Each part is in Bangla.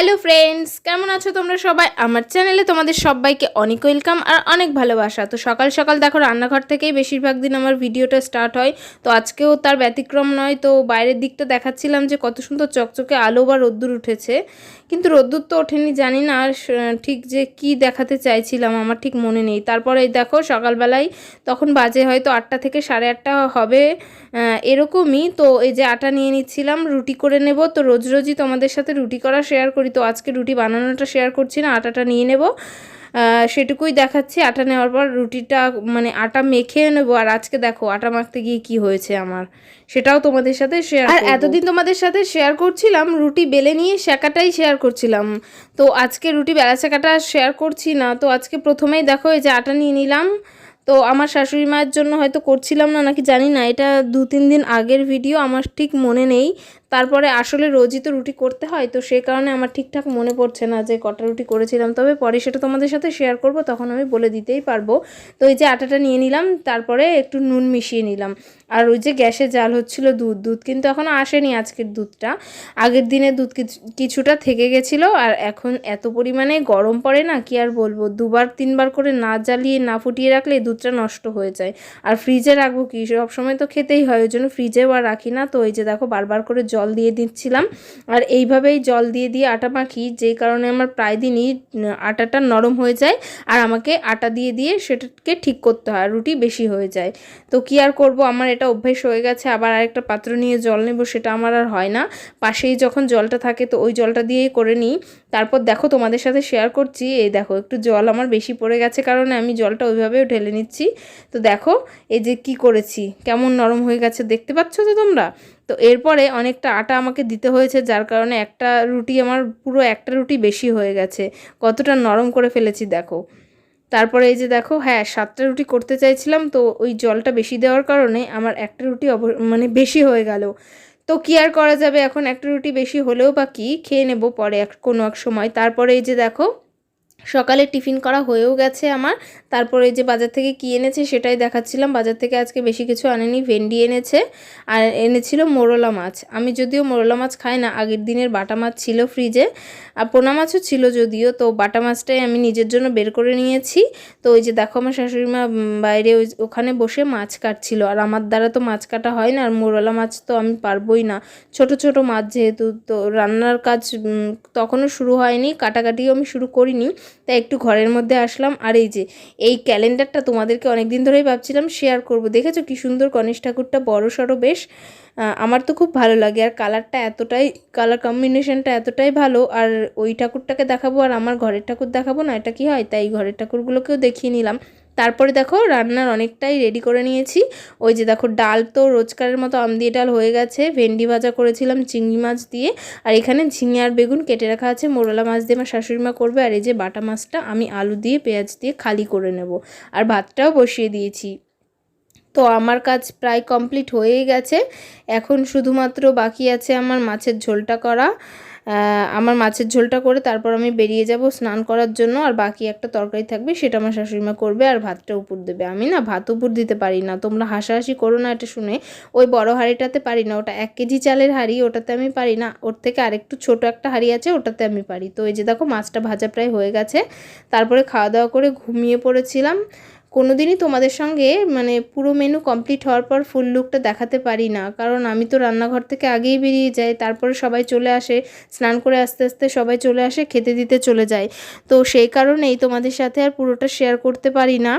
হ্যালো ফ্রেন্ডস, কেমন আছো তোমরা সবাই? আমার চ্যানেলে তোমাদের সবাইকে অনেক ওয়েলকাম আর অনেক ভালোবাসা। তো সকাল সকাল দেখো রান্নাঘর থেকেই বেশিরভাগ দিন আমার ভিডিওটা স্টার্ট হয়। তো আজকেও তার ব্যতিক্রম নয়, তো বাইরের দিকটা দেখাচ্ছিলাম যে কত সুন্দর চকচকে আলো বা রোদ্দুর উঠেছে। কিন্তু রোদ্দুর তো ওঠেনি, জানি না আর ঠিক যে কি দেখাতে চাইছিলাম, আমার ঠিক মনে নেই। তারপরে দেখো সকালবেলায় তখন বাজে হয়তো আটটা থেকে সাড়ে আটটা হবে এরকমই। তো এই যে আটা নিয়ে নিচ্ছিলাম, রুটি করে নেব। তো রোজ রোজই তোমাদের সাথে রুটি করা শেয়ার করি। তো আজকে রুটি বানানোটা শেয়ার করছি না আটাটা নিয়ে নেব। সেটুকুই দেখাচ্ছি আটা নেওয়ার পর রুটিটা মানে আটা মেখে নেব। আর আজকে দেখো আটা মাখতে গিয়ে কি হয়েছে আমার সেটাও তোমাদের সাথে শেয়ার আর এতদিন তোমাদের সাথে শেয়ার করছিলাম রুটি বেলে নিয়ে শেখাটাই শেয়ার করছিলাম। তো আজকে রুটি বেলা শেখাটা শেয়ার করছি না তো আজকে প্রথমেই দেখো এই যে আটা নিয়ে নিলাম। তো আমার শাশুড়ি মায়ের জন্য হয়তো করছিলাম না নাকি জানি না এটা দু তিন দিন আগের ভিডিও আমার ঠিক মনে নেই। তারপরে আসলে রোজই তো রুটি করতে হয়, তো সে কারণে আমার ঠিকঠাক মনে পড়ছে না যে কটা রুটি করেছিলাম। তবে পরে সেটা তোমাদের সাথে শেয়ার করব, তখন আমি বলে দিতেই পারব। তো এই যে আটাটা নিয়ে নিলাম, তারপরে একটু নুন মিশিয়ে নিলাম। আর ওই যে গ্যাসে জাল হচ্ছিল দুধ দুধ কিন্তু এখনও আসেনি আজকের দুধটা। আগের দিনে দুধ কিছু- কিছুটা থেকে গেছিল, আর এখন এত পরিমাণে গরম পড়ে না, কি আর বলব? দুবার, তিনবার করে না জ্বালিয়ে, না ফুটিয়ে রাখলে দুধটা নষ্ট হয়ে যায়। আর ফ্রিজে রাখব কি? সব সময় তো খেতেই হয়, ওই জন্য ফ্রিজেও আর রাখি না। তো এই যে দেখো, বারবার করে জল দিয়ে দিচ্ছিলাম। আর এইভাবেই জল দিয়ে দিয়ে আটা মাখি, যেই কারণে আমার প্রায় দিনই আটাটা নরম হয়ে যায় আর আমাকে আটা দিয়ে দিয়ে সেটাকে ঠিক করতে হয় রুটি বেশি হয়ে যায়। তো কি আর করব? আমার এটা অভ্যেস হয়ে গেছে, আবার আরেকটা পাত্র নিয়ে জল নেব, সেটা আমার আর হয় না। পাশেই যখন জলটা থাকে, তো ওই জলটা দিয়েই করে নিই। তারপর দেখো, তোমাদের সাথে শেয়ার করছি। এই দেখো, একটু জল আমার বেশি পড়ে গেছে কারণে আমি জলটা ওইভাবেও ঢেলে নিচ্ছি। তো দেখো, এই যে কি করেছি? কেমন নরম হয়ে গেছে, দেখতে পাচ্ছ তো তোমরা? তো এরপরে অনেকটা আটা আমাকে দিতে হয়েছে, যার কারণে একটা রুটি আমার পুরো একটা রুটি বেশি হয়ে গেছে। কতটা নরম করে ফেলেছি দেখো। তারপরে এই যে দেখো হ্যাঁ সাতটা রুটি করতে চাইছিলাম, তো ওই জলটা বেশি দেওয়ার কারণে আমার একটা রুটি অব- মানে বেশি হয়ে গেল। তো কি আর করা যাবে এখন? একটা রুটি বেশি হলেও বা কি? খেয়ে নেব পরে এক, কোনো এক সময়। তারপরে এই যে দেখো সকালে টিফিন করা হয়েও গেছে আমার। তারপরে যে বাজার থেকে কি এনেছে সেটাই দেখাচ্ছিলাম। বাজার থেকে আজকে বেশি কিছু আনেনি, ভেন্ডি এনেছে আর এনেছিল মোরলা মাছ। আমি যদিও মোরলা মাছ খাই না, আগের দিনের বাটা মাছ ছিল ফ্রিজে আর পোনা মাছও ছিল যদিও। তো বাটা মাছটাই আমি নিজের জন্য বের করে নিয়েছি। তো ওই যে দেখো আমার শাশুড়ি মা বাইরে ওই ওখানে বসে মাছ কাটছিল। আর আমার দ্বারা তো মাছ কাটা হয় না, আর মোরলা মাছ তো আমি পারবোই না। ছোট ছোট মাছ যেহেতু, তো রান্নার কাজ তখনও শুরু হয়নি, কাটাকাটিও আমি শুরু করিনি। তাই একটু ঘরের মধ্যে আসলাম। আর এই যে, এই ক্যালেন্ডারটা তোমাদেরকে অনেক দিন ধরেই ভাবছিলাম শেয়ার করব। দেখেছ কি সুন্দর গণেশ ঠাকুরটা বড় সড়ো বেশ। আমার তো খুব ভালো লাগে। আর কালারটা এতটাই কালার কম্বিনেশনটা এতটাই ভালো। আর ওই ঠাকুরটাকে দেখাবো আর আমার ঘরের ঠাকুর দেখাবো না, এটা কি হয়? তাই ঘরের ঠাকুরগুলোকেও দেখিয়ে নিলাম। তারপরে দেখো রান্নার অনেকটাই রেডি করে নিয়েছি। ওই যে দেখো ডাল তো রোজকারের মতো আম দিয়ে ডাল হয়ে গেছে। ভেন্ডি ভাজা করেছিলাম, চিংড়ি মাছ দিয়ে। আর এখানে ঝিঙে আর বেগুন কেটে রাখা আছে। মোরলা মাছ দিয়ে আমার শাশুড়ি মা করবে। আর এই যে বাটা মাছটা আমি আলু দিয়ে, পেঁয়াজ দিয়ে খালি করে নেব। আর ভাতটাও বসিয়ে দিয়েছি। তো আমার কাজ প্রায় কমপ্লিট হয়েই গেছে। এখন শুধুমাত্র বাকি আছে আমার মাছের ঝোলটা করা। আমার মাছের ঝোলটা করে তারপর আমি বেরিয়ে যাব স্নান করার জন্য, আর বাকি একটা তরকারি থাকবে, সেটা আমার শাশুড়িমা করবে আর ভাতটা উপর দেবে। আমি না ভাত উপর দিতে পারি না, তোমরা হাসাহাসি করো না এটা শুনে। ওই বড় হাঁড়িটাতে পারি না, ওটা এক কেজি চালের হাঁড়ি, ওটাতে আমি পারি না। ওর থেকে আরেকটু ছোট একটা হাঁড়ি আছে, ওটাতে আমি পারি। তো এই যে দেখো, মাছটা ভাজা প্রায় হয়ে গেছে। তারপরে খাওয়া দাওয়া করে ঘুমিয়ে পড়েছিলাম। কোনো দিনই তোমাদের সঙ্গে মানে পুরো মেনু কমপ্লিট হওয়ার পর ফুল লুকটা দেখাতে পারি না। কারণ আমি তো রান্নাঘর থেকে আগেই বেরিয়ে যাই, তারপরে সবাই চলে আসে, স্নান করে আস্তে আস্তে সবাই চলে আসে, খেতে দিতে চলে যায়। তো সেই কারণেই তোমাদের সাথে আর পুরোটা শেয়ার করতে পারি না।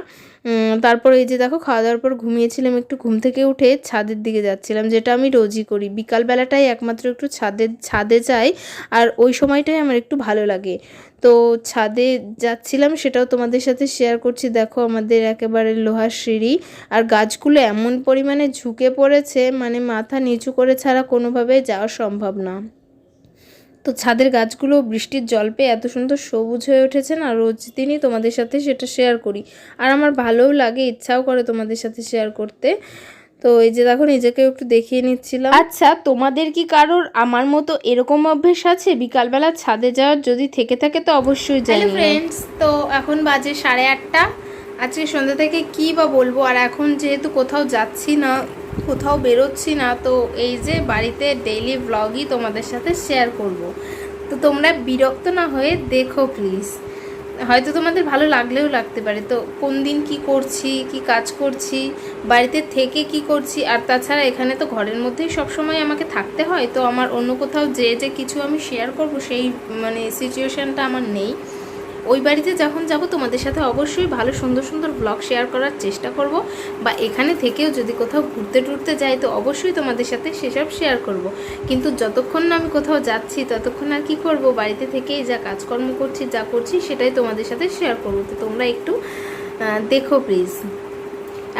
তারপর এই যে দেখো খাওয়া দাওয়ার পর ঘুমিয়েছিলাম, একটু ঘুম থেকে উঠে ছাদের দিকে যাচ্ছিলাম, যেটা আমি রোজই করি। বিকালবেলাটাই একমাত্র একটু ছাদে ছাদে যাই, আর ওই সময়টাই আমার একটু ভালো লাগে। তো ছাদে যাচ্ছিলাম, সেটাও তোমাদের সাথে শেয়ার করছি। দেখো, আমাদের একেবারে লোহার সিঁড়ি, আর গাছগুলো এমন পরিমাণে ঝুঁকে পড়েছে মানে মাথা নিচু করে ছাড়া কোনোভাবে যাওয়া সম্ভব না। তো ছাদের গাছগুলো বৃষ্টির জল পেয়ে এত সুন্দর সবুজ হয়ে উঠেছে না রোজ দিনই তোমাদের সাথে সেটা শেয়ার করি। আর আমার ভালোও লাগে ইচ্ছাও করে তোমাদের সাথে শেয়ার করতে। তো এই যে দেখো নিজেকে একটু দেখিয়ে নিচ্ছিলাম। আচ্ছা তোমাদের কি কারোর আমার মতো এরকম অভ্যেস আছে? বিকালবেলা ছাদে যাওয়ার যদি থেকে থাকে তো অবশ্যই যাই ফ্রেন্ডস তো এখন বাজে সাড়ে আটটা। আজকে সন্ধ্যা থেকে কি বা বলব? আর এখন যেহেতু কোথাও যাচ্ছি না কোথাও বেরোচ্ছি না, তো এই যে বাড়িতে ডেইলি ব্লগই তোমাদের সাথে শেয়ার করব। তো তোমরা বিরক্ত না হয়ে দেখো প্লিজ হয়তো তোমাদের ভালো লাগলেও লাগতে পারে, তো কোন দিন কি করছি, কি কাজ করছি, বাড়িতে থেকে কি করছি, আর তাছাড়া এখানে তো ঘরের মধ্যেই সবসময় আমাকে থাকতে হয়, তো আমার অন্য কোথাও যে যে কিছু আমি শেয়ার করব সেই মানে সিচুয়েশানটা আমার নেই। ওই বাড়িতে যখন যাব তোমাদের সাথে অবশ্যই ভালো সুন্দর সুন্দর ব্লগ শেয়ার করার চেষ্টা করব। বা এখানে থেকেও যদি কোথাও ঘুরতে টুরতে যাই তো অবশ্যই তোমাদের সাথে সেসব শেয়ার করব। কিন্তু যতক্ষণ না আমি কোথাও যাচ্ছি, ততক্ষণ আর কি করব? বাড়িতে থেকেই যা কাজকর্ম করছি, যা করছি সেটাই তোমাদের সাথে শেয়ার করব। তো তোমরা একটু দেখো প্লিজ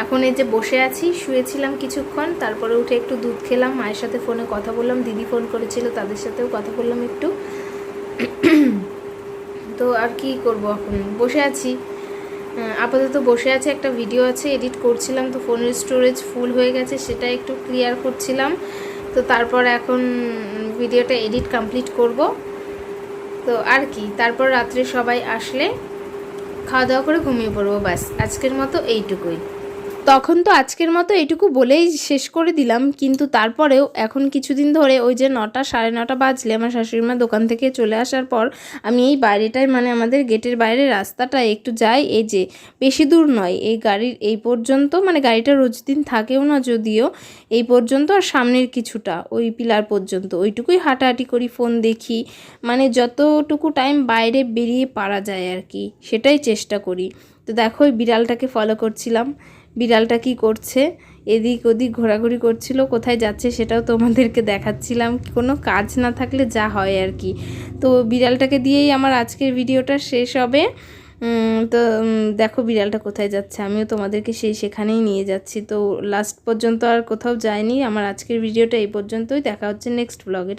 এখন এই যে বসে আছি, শুয়েছিলাম কিছুক্ষণ, তারপরে উঠে একটু দুধ খেলাম, মায়ের সাথে ফোনে কথা বললাম, দিদি ফোন করেছিল, তাদের সাথেও কথা বললাম একটু। তো আর কি করব এখন? বসে আছি। আপাতত বসে আছে, একটা ভিডিও আছে এডিট করছিলাম, তো ফোনের স্টোরেজ ফুল হয়ে গেছে, সেটা একটু ক্লিয়ার করছিলাম। তো তারপর এখন ভিডিওটা এডিট কমপ্লিট করব। তো আর কি, তারপর রাত্রে সবাই আসলে খাওয়া দাওয়া করে ঘুমিয়ে পড়ব, ব্যাস। আজকের মতো এইটুকুই। তখন তো আজকের মতো এইটুকু বলেই শেষ করে দিলাম, কিন্তু তারপরেও এখন কিছুদিন ধরে ওই যে নটা, সাড়ে নটা বাজলে আমার শাশুড়ি মা দোকান থেকে চলে আসার পর আমি এই বাইরেটায় মানে আমাদের গেটের বাইরে রাস্তাটায় একটু যাই। এই যে বেশি দূর নয়, এই গাড়ির, এই পর্যন্ত মানে গাড়িটা রোজ দিন থাকেও না যদিও, এই পর্যন্ত আর সামনের কিছুটা, ওই পিলার পর্যন্ত। ওইটুকুই হাঁটাহাঁটি করি, ফোন দেখি মানে যতটুকু টাইম বাইরে বেরিয়ে পারা যায় আর কি, সেটাই চেষ্টা করি। তো দেখো বিড়ালটাকে ফলো করছিলাম। বিড়ালটা কি করছে? এদিক ওদিক ঘোরাঘুরি করছিল, কোথায় যাচ্ছে সেটাও তোমাদেরকে দেখাচ্ছিলাম। কোনো কাজ না থাকলে যা হয় আর কি। তো বিড়ালটাকে দিয়েই আমার আজকের ভিডিওটা শেষ হবে। তো দেখো বিড়ালটা কোথায় যাচ্ছে। আমিও তোমাদেরকে সেই সেখানেই নিয়ে যাচ্ছি। তো লাস্ট পর্যন্ত আর কোথাও যায়নি আমার আজকের ভিডিওটা এই পর্যন্তই। দেখা হচ্ছে নেক্সট ব্লগে